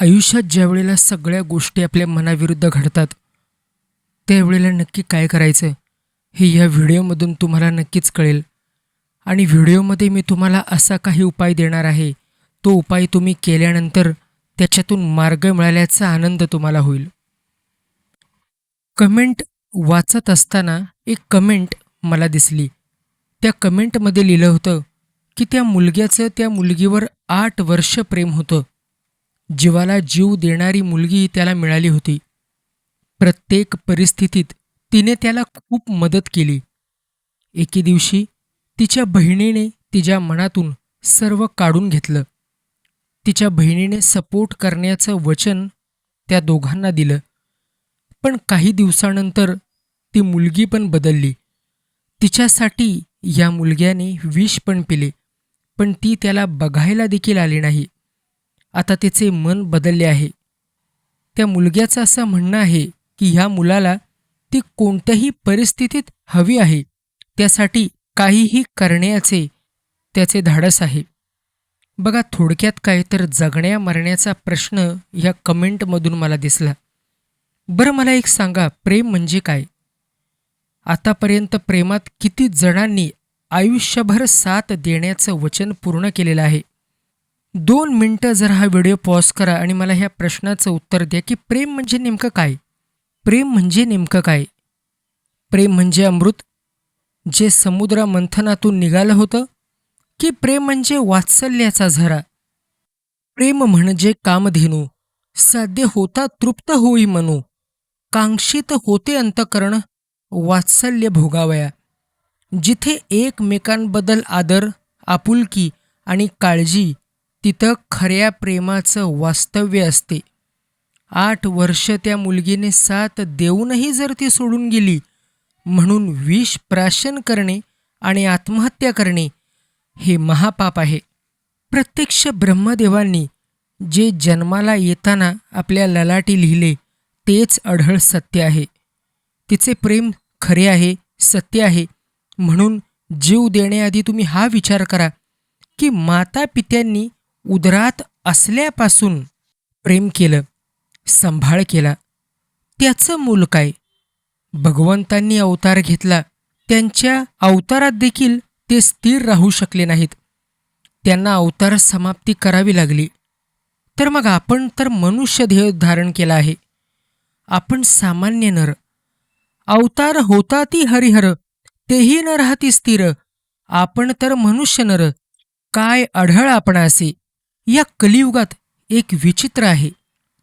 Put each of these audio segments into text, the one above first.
आयुष्यात ज्या वेळेला सगळ्या गोष्टी आपल्या मनाविरुद्ध घडतात त्यावेळेला नक्की काय करायचं हे या व्हिडिओमधून तुम्हाला नक्कीच कळेल. आणि व्हिडिओमध्ये मी तुम्हाला असा काही उपाय देणार आहे. तो उपाय तुम्ही केल्यानंतर त्याच्यातून मार्ग मिळाल्याचा आनंद तुम्हाला होईल. कमेंट वाचत असताना एक कमेंट मला दिसली. त्या कमेंटमध्ये लिहिलं होतं की त्या मुलग्याचं त्या मुलगीवर आठ वर्ष प्रेम होतं. जीवाला जीव देणारी मुलगी त्याला मिळाली होती. प्रत्येक परिस्थितीत तिने त्याला खूप मदत केली. एके दिवशी तिच्या बहिणीने तिच्या मनातून सर्व काढून घेतलं. तिच्या बहिणीने सपोर्ट करण्याचं वचन त्या दोघांना दिलं. पण काही दिवसानंतर ती मुलगी पण बदलली. तिच्यासाठी या मुलग्याने विष पण पिले पण ती त्याला बघायला देखील आली नाही. आता तिचे मन बदलले आहे. त्या मुलग्याचं असं म्हणणं आहे की ह्या मुलाला ती कोणत्याही परिस्थितीत हवी आहे. त्यासाठी काहीही करण्याचे त्याचे धाडस आहे. बघा थोडक्यात काय तर जगण्या मरण्याचा प्रश्न ह्या कमेंटमधून मला दिसला. बरं मला एक सांगा प्रेम म्हणजे काय? आतापर्यंत प्रेमात किती जणांनी आयुष्यभर साथ देण्याचं वचन पूर्ण केलेलं आहे. दोन मिनटं जर हा व्हिडिओ पॉज करा आणि मला ह्या प्रश्नाचं उत्तर द्या की प्रेम म्हणजे नेमकं काय? प्रेम म्हणजे नेमकं काय? प्रेम म्हणजे अमृत जे समुद्र मंथनातून निघालं होतं की प्रेम म्हणजे वात्सल्याचा झरा? प्रेम म्हणजे कामधेनू साध्य होता तृप्त होई मनू कांक्षित होते अंतकरण वात्सल्य भोगावया. जिथे एकमेकांबद्दल आदर आपुलकी आणि काळजी तिथं खऱ्या प्रेमाचं वास्तव्य असते. आठ वर्ष त्या मुलगीने साथ देऊनही जर ती सोडून गेली म्हणून विष प्राशन करणे आणि आत्महत्या करणे हे महापाप आहे. प्रत्यक्ष ब्रह्मदेवांनी जे जन्माला येताना आपल्या ललाटी लिहिले तेच अढळ सत्य आहे. तिचे प्रेम खरे आहे सत्य आहे म्हणून जीव देण्याआधी तुम्ही हा विचार करा की माता पित्यांनी उदरात असल्यापासून प्रेम केलं संभाळ केला. त्याचं मूल काय? भगवंतांनी अवतार घेतला. त्यांच्या अवतारात देखील ते स्थिर राहू शकले नाहीत. त्यांना अवतार समाप्ती करावी लागली. तर मग आपण तर मनुष्य ध्येय धारण केला आहे. आपण सामान्य नर. अवतार होता ती हरिहर तेही न राहती स्थिर. आपण तर मनुष्य नर. काय आढळ आपण असे या कलियुगात एक विचित्र आहे.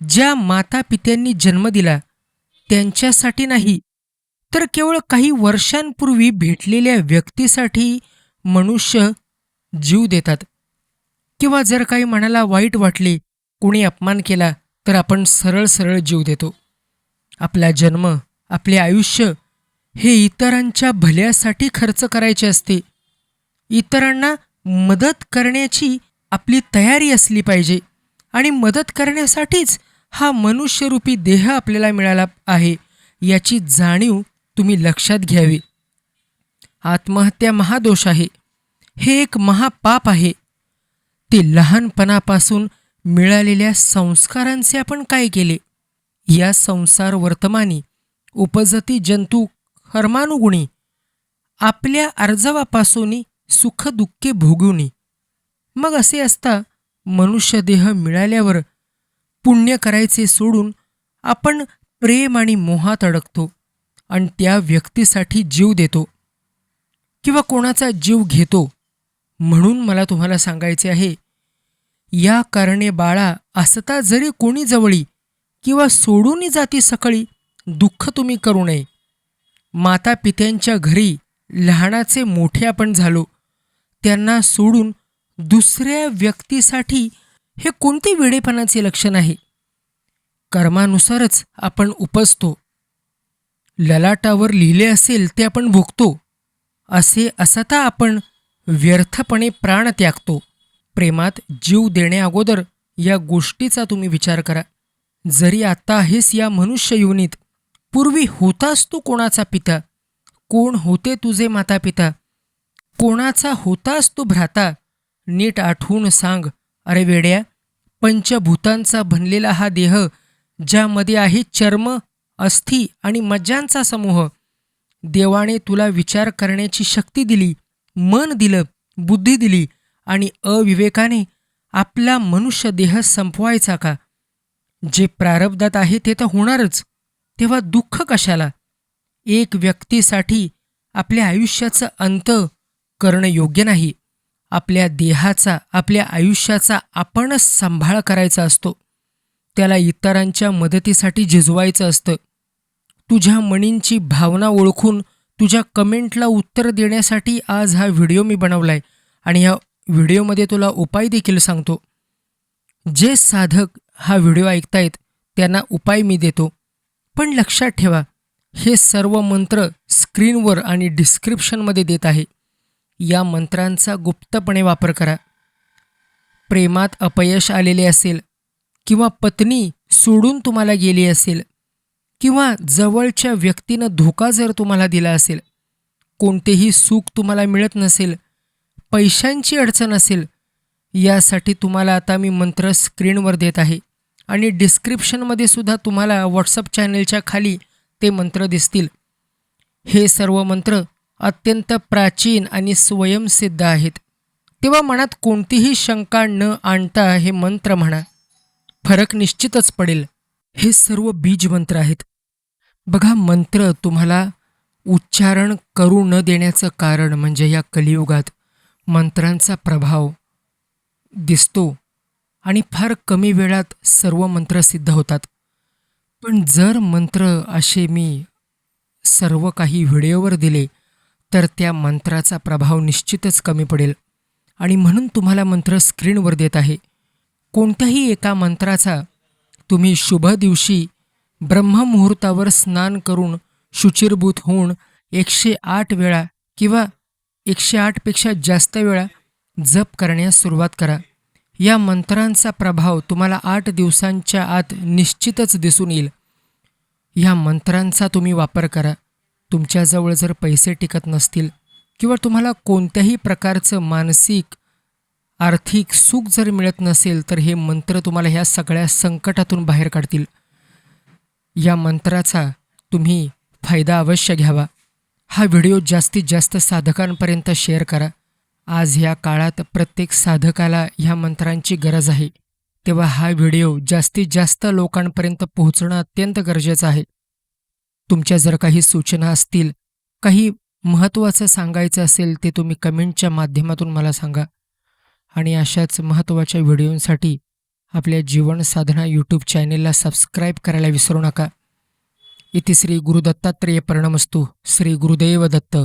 ज्या माता पित्यांनी जन्म दिला त्यांच्यासाठी नाही तर केवळ काही वर्षांपूर्वी भेटलेल्या व्यक्तीसाठी मनुष्य जीव देतात. किंवा जर काही मनाला वाईट वाटले कोणी अपमान केला तर आपण सरळ सरळ जीव देतो. आपला जन्म आपले आयुष्य हे इतरांच्या भल्यासाठी खर्च करायचे असते. इतरांना मदत करण्याची आपली तयारी असली पाहिजे आणि मदत करण्यासाठीच हा मनुष्यरूपी देह आपल्याला मिळाला आहे याची जाणीव तुम्ही लक्षात घ्यावी. आत्महत्या महादोष आहे. हे एक महापाप आहे. ते लहानपणापासून मिळालेल्या संस्कारांचे आपण काय केले? या संसार वर्तमानी उपजती जंतू कर्मानुगुणी आपल्या अर्जवापासून सुखदुःखे भोगुनी मग असे असता मनुष्यदेह मिळाल्यावर पुण्य करायचे सोडून आपण प्रेम आणि मोहात अडकतो आणि त्या व्यक्तीसाठी जीव देतो किंवा कोणाचा जीव घेतो म्हणून मला तुम्हाला सांगायचे आहे या कारणे बाळा असता जरी कोणी जवळी किंवा सोडून जाती सकळी दुःख तुम्ही करू नये. माता पित्यांच्या घरी लहानाचे मोठे आपण झालो त्यांना सोडून दुसऱ्या व्यक्तीसाठी हे कोणते वेडेपणाचे लक्षण आहे? कर्मानुसारच आपण उपजतो ललाटावर लिहिले असेल ते आपण भोगतो. असे असता आपण व्यर्थपणे प्राण त्यागतो. प्रेमात जीव देण्याअगोदर या गोष्टीचा तुम्ही विचार करा. जरी आता आहेस या मनुष्य योनीत पूर्वी होतास तू कोणाचा पिता? कोण होते तुझे माता पिता कोणाचा होतास तू भ्राता? नीट आठवून सांग. अरे वेड्या पंचभूतांचा बनलेला हा देह ज्यामध्ये आहे चर्म अस्थि आणि मज्जांचा समूह. देवाने तुला विचार करण्याची शक्ती दिली मन दिलं बुद्धी दिली आणि अविवेकाने आपला मनुष्य देह संपवायचा का? जे प्रारब्धात आहे ते तर होणारच. तेव्हा दुःख कशाला? एक व्यक्तीसाठी आपल्या आयुष्याचं अंत करणं योग्य नाही. आपल्या देहाचा आपल्या आयुष्याचा आपणच सांभाळ करायचा असतो. त्याला इतरांच्या मदतीसाठी झिजवायचं असतं. तुझ्या मणींची भावना ओळखून तुझ्या कमेंटला उत्तर देण्यासाठी आज हा व्हिडिओ मी बनवला आहे आणि ह्या व्हिडिओमध्ये तुला उपाय देखील सांगतो. जे साधक हा व्हिडिओ ऐकतायत त्यांना उपाय मी देतो. पण लक्षात ठेवा हे सर्व मंत्र स्क्रीनवर आणि डिस्क्रिप्शनमध्ये देत आहे. या मंत्रांचा गुप्तपणे वापर करा. प्रेमात अपयश आलेले असेल किंवा पत्नी सोडून तुम्हाला गेली असेल किंवा जवळच्या व्यक्तीनं धोका जर तुम्हाला दिला असेल कोणतेही सुख तुम्हाला मिळत नसेल पैशांची अडचण असेल यासाठी तुम्हाला आता मी मंत्र स्क्रीनवर देत आहे आणि डिस्क्रिप्शनमध्ये सुद्धा तुम्हाला व्हॉट्सअप चॅनलच्या खाली ते मंत्र दिसतील. हे सर्व मंत्र अत्यंत प्राचीन आणि स्वयंसिद्ध आहेत. तेव्हा मनात कोणतीही शंका न आणता हे मंत्र म्हणा. फरक निश्चितच पडेल. हे सर्व बीज मंत्र आहेत. बघा मंत्र तुम्हाला उच्चारण करू न देण्याचं कारण म्हणजे या कलियुगात मंत्रांचा प्रभाव दिसतो आणि फार कमी वेळात सर्व मंत्र सिद्ध होतात. पण जर मंत्र असे मी सर्व काही व्हिडिओवर दिले तर त्या मंत्राचा प्रभाव निश्चितच कमी पडेल. आणि म्हणून तुम्हाला मंत्र स्क्रीनवर देत आहे. कोणत्याही एका मंत्राचा तुम्ही शुभ दिवशी ब्रह्ममुहूर्तावर स्नान करून शुचिरभूत होऊन एकशे आठ वेळा किंवा एकशे आठपेक्षा जास्त वेळा जप करण्यास सुरुवात करा. या मंत्रांचा प्रभाव तुम्हाला आठ दिवसांच्या आत निश्चितच दिसून येईल. ह्या मंत्रांचा तुम्ही वापर करा. तुमच्याजवळ जर पैसे टिकत नसतील किंवा तुम्हाला कोणत्याही प्रकारचं मानसिक आर्थिक सुख जर मिळत नसेल तर हे मंत्र तुम्हाला ह्या सगळ्या संकटातून बाहेर काढतील. या मंत्राचा तुम्ही फायदा अवश्य घ्यावा. हा व्हिडिओ जास्तीत जास्त साधकांपर्यंत शेअर करा. आज ह्या काळात प्रत्येक साधकाला ह्या मंत्रांची गरज आहे. तेव्हा हा व्हिडिओ जास्तीत जास्त लोकांपर्यंत पोहोचणं अत्यंत गरजेचं आहे. तुमच्या जर काही सूचना असतील काही महत्त्वाचं सांगायचं असेल ते तुम्ही कमेंटच्या माध्यमातून मला सांगा. आणि अशाच महत्त्वाच्या व्हिडिओंसाठी आपल्या जीवन साधना यूट्यूब चॅनेलला सबस्क्राईब करायला विसरू नका. इथे श्री गुरुदत्तात्रेय प्रणमस्तू. श्री गुरुदेव दत्त.